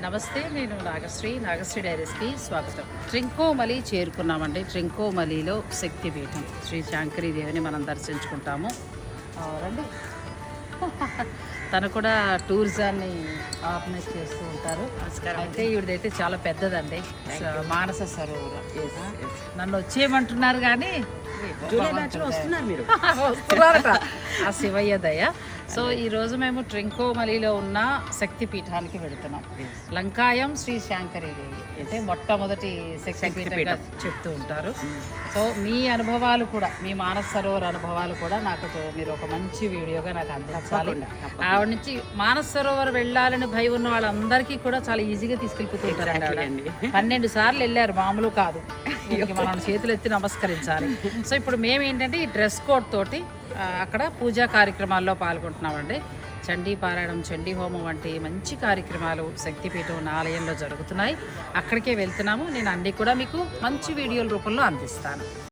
నమస్తే నేను నాగశ్రీ. నాగశ్రీ డైరీస్కి స్వాగతం. ట్రింకోమలి చేరుకున్నామండి. ట్రింకోమలిలో శక్తిపీఠం. శ్రీ శాంకరీదేవిని మనం దర్శించుకుంటాము. రండి. తను కూడా టూరిజాన్ని ఆర్గనైజ్ చేస్తూ ఉంటారు. అయితే ఈవిడైతే చాలా పెద్దదండి. మానస సరోవరం. నన్ను వచ్చేయమంటున్నారు కానీ జూలై వస్తున్నారు మీరు. వస్తున్నారట. ఆ శివయ్య దయ. సో ఈ రోజు మేము ట్రింకోమలిలో ఉన్న శక్తి పీఠానికి వెళుతున్నాం లంకాయం శ్రీ శాంకరీదేవి. అంటే మొట్టమొదటి శక్తి పీఠంగా చెప్తూ ఉంటారు. సో మీ అనుభవాలు కూడా మీ మానస సరోవర్ అనుభవాలు కూడా నాకు మీరు ఒక మంచి వీడియోగా నాకు అందించాలి. ఆవిడ నుంచి మానస సరోవర్ వెళ్ళాలని భయం ఉన్న వాళ్ళందరికీ కూడా చాలా ఈజీగా తీసుకెళ్ళిపోతుంటారు. పన్నెండు సార్లు వెళ్ళారు మామూలు కాదు. దీనికి మనం చేతులు ఎత్తి నమస్కరించాలి. సో ఇప్పుడు మేము ఏంటంటే ఈ డ్రెస్ కోడ్ తోటి అక్కడ పూజా కార్యక్రమాల్లో పాల్గొంటున్నామండి. చండీ పారాయణం చండీ హోమం వంటి మంచి కార్యక్రమాలు శక్తిపీఠం ఆలయంలో జరుగుతున్నాయి. అక్కడికే వెళ్తున్నాము. నేను అన్నీ కూడా మీకు మంచి వీడియోల రూపంలో అందిస్తాను.